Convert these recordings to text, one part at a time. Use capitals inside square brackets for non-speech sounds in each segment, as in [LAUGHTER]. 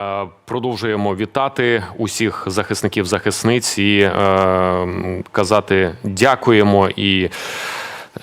Е, Продовжуємо вітати усіх захисників захисниць і е, казати дякуємо і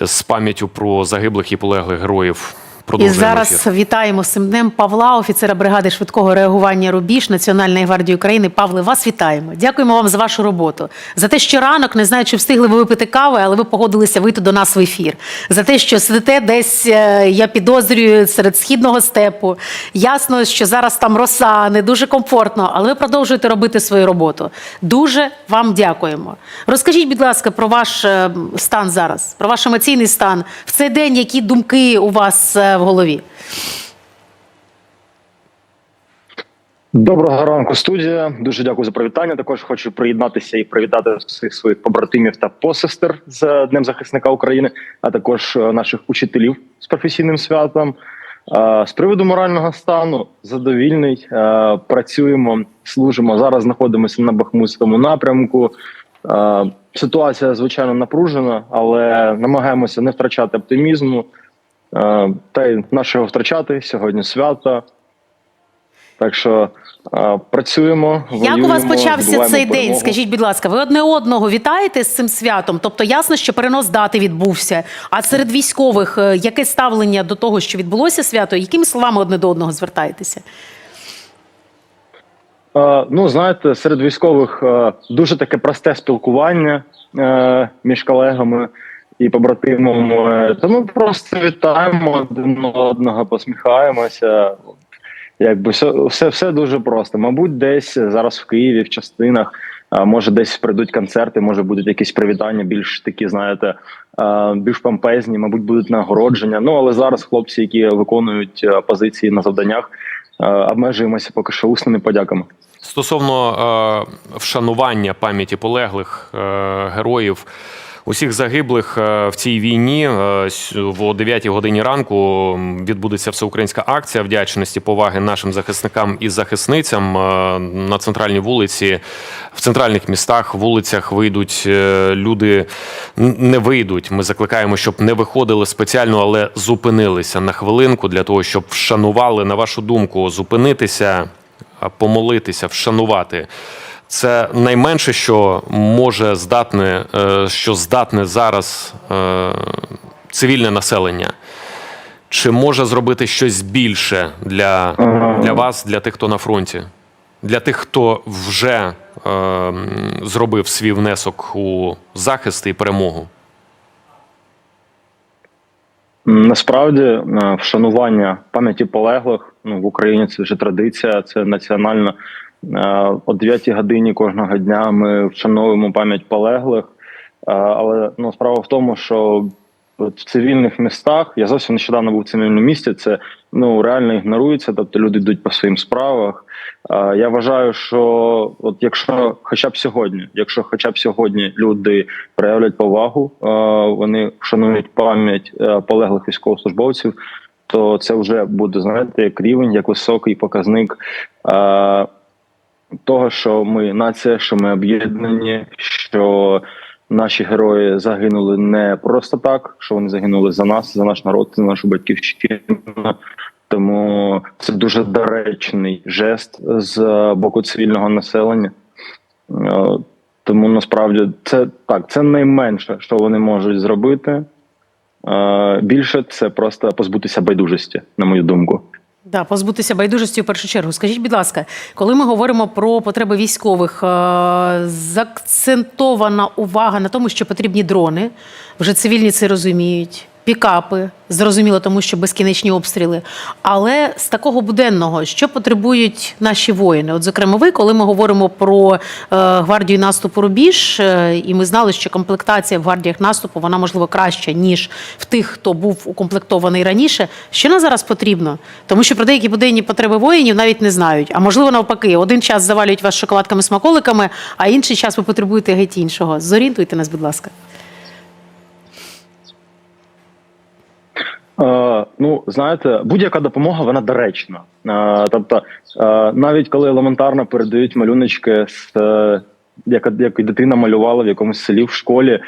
з пам'яттю про загиблих і полеглих героїв. І зараз ефір. вітаємо з цим днем Павла, офіцера бригади швидкого реагування Рубіж Національної гвардії України. Павле, вас вітаємо. Дякуємо вам за вашу роботу. За те, що ранок не знаю, чи встигли ви випити кави, але ви погодилися вийти до нас в ефір. За те, що сидите десь, е, я підозрюю, серед східного степу. Ясно, що зараз там роса, не дуже комфортно, але ви продовжуєте робити свою роботу. Дуже вам дякуємо. Розкажіть, будь ласка, про ваш е, стан зараз, про ваш емоційний стан в цей день, які думки у вас е, в голові? Доброго ранку, студія. Дуже дякую за привітання. Також хочу приєднатися і привітати всіх своїх побратимів та посестер з Днем захисника України, а також е, наших учителів з професійним святом. Е, З приводу морального стану задовільний. Е, Працюємо, служимо. Зараз знаходимося на Бахмутському напрямку. Ситуація звичайно напружена, але намагаємося не втрачати оптимізму. Е, Та й нашого втрачати сьогодні свято. Так що е, працюємо. Як у вас почався цей день? Скажіть, будь ласка, ви одне одного вітаєте з цим святом? Тобто ясно, що перенос дати відбувся. А серед військових е, яке ставлення до того, що відбулося свято? Якими словами одне до одного звертаєтеся? Ну знаєте, серед військових дуже таке просте спілкування між колегами і побратимами. Тому просто вітаємо один одного, посміхаємося. Якби все, все, все дуже просто. Мабуть, десь зараз в Києві, в частинах, може, десь прийдуть концерти, може будуть якісь привітання, більш такі, знаєте, більш помпезні, мабуть, будуть нагородження. Ну але зараз хлопці, які виконують позиції на завданнях, обмежуємося поки що усними подяками. Стосовно е, вшанування пам'яті полеглих е, героїв, усіх загиблих е, в цій війні, е, в 9 годині ранку відбудеться всеукраїнська акція вдячності, поваги нашим захисникам і захисницям е, на центральній вулиці. В центральних містах, вулицях вийдуть люди, не вийдуть. Ми закликаємо, щоб не виходили спеціально, але зупинилися на хвилинку для того, щоб вшанували, на вашу думку, зупинитися помолитися, вшанувати. Це найменше, що може здатне, е, що здатне зараз е, цивільне населення. Чи може зробити щось більше для, для вас, для тих, хто на фронті, для тих, хто вже е, зробив свій внесок у захист і перемогу? Насправді е, вшанування пам'яті полеглих ну в Україні це вже традиція, це національно. Е, О 9 годині кожного дня ми вшановуємо пам'ять полеглих. Е, Але ну справа в тому, що в цивільних містах я зовсім нещодавно був в цивільному місті. Це ну реально ігнорується, тобто люди йдуть по своїм справах. Е, Я вважаю, що от якщо хоча б сьогодні, якщо хоча б сьогодні люди проявлять повагу, вони вшанують пам'ять полеглих військовослужбовців, то це вже буде знаєте як рівень, як високий показник того, що ми нація, що ми об'єднані, що наші герої загинули не просто так, що вони загинули за нас, за наш народ, за нашу батьківщину. Тому це дуже доречний жест з боку цивільного населення. Е, Тому насправді це так, це найменше, що вони можуть зробити. Е, Більше це просто позбутися байдужості, на мою думку. Да, позбутися байдужості в першу чергу. Скажіть, будь ласка, коли ми говоримо про потреби військових, закцентована заакцентована увага на тому, що потрібні дрони, вже цивільні це розуміють. Пікапи, зрозуміло, тому що безкінечні обстріли. Але з такого буденного, що потребують наші воїни? От, зокрема, ви, коли ми говоримо про е, гвардію наступу Рубіж, е, і ми знали, що комплектація в гвардіях наступу вона можливо краща, ніж в тих, хто був укомплектований раніше. Що нам зараз потрібно? Тому що про деякі буденні потреби воїнів навіть не знають. А можливо, навпаки, один час завалюють вас шоколадками смаколиками, а інший час ви потребуєте геть іншого. Зорієнтуйте нас, будь ласка. Е, ну, знаєте, будь-яка допомога вона доречна. Е, тобто, е, навіть коли елементарно передають малюночки з. Е, як, як дитина малювала в якомусь селі в школі,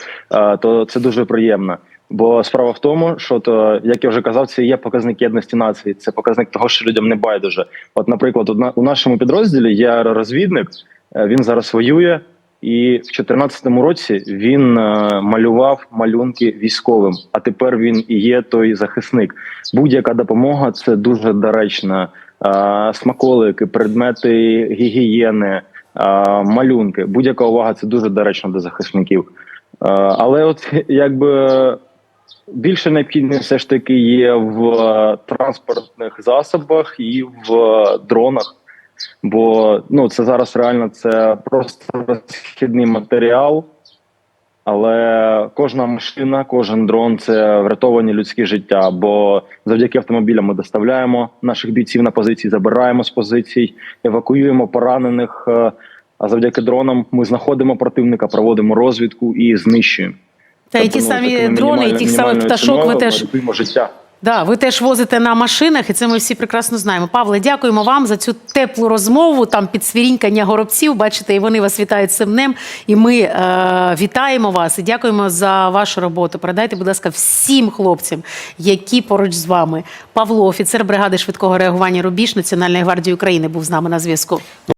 то це дуже приємно. Бо справа в тому, що то, як я вже казав, це є показник єдності нації. Це показник того, що людям не байдуже. От, наприклад, у на- у нашому підрозділі є аеророзвідник, е, він зараз воює, і в 2014 році він е, малював малюнки військовим. А тепер він і є той захисник. Будь-яка допомога це дуже доречна. Е, Смаколики, предмети гігієни, е, малюнки. Будь-яка увага це дуже доречно до захисників. Але от [LAUGHS] якби більше необхідність все ж таки є в транспортних засобах і в дронах. Бо ну це зараз реально це просто розхідний матеріал. Але кожна машина, кожен дрон це врятовані людські життя. Бо завдяки автомобілям ми доставляємо наших бійців на позиції, забираємо з позицій, евакуюємо поранених. е, А завдяки дронам ми знаходимо противника, проводимо розвідку і знищуємо. Та і ті Тобто, ну, самі дрони, і тих самих пташок ви теж життя. Да, ви теж возите на машинах, і це ми всі прекрасно знаємо. Павле, дякуємо вам за цю теплу розмову. Там під свірінькання горобців. Бачите, і вони вас вітають цим днем. І ми е, вітаємо вас і дякуємо за вашу роботу. Передайте, будь ласка, всім хлопцям, які поруч з вами. Павло, офіцер бригади швидкого реагування Рубіж Національної гвардії України, був з нами на зв'язку.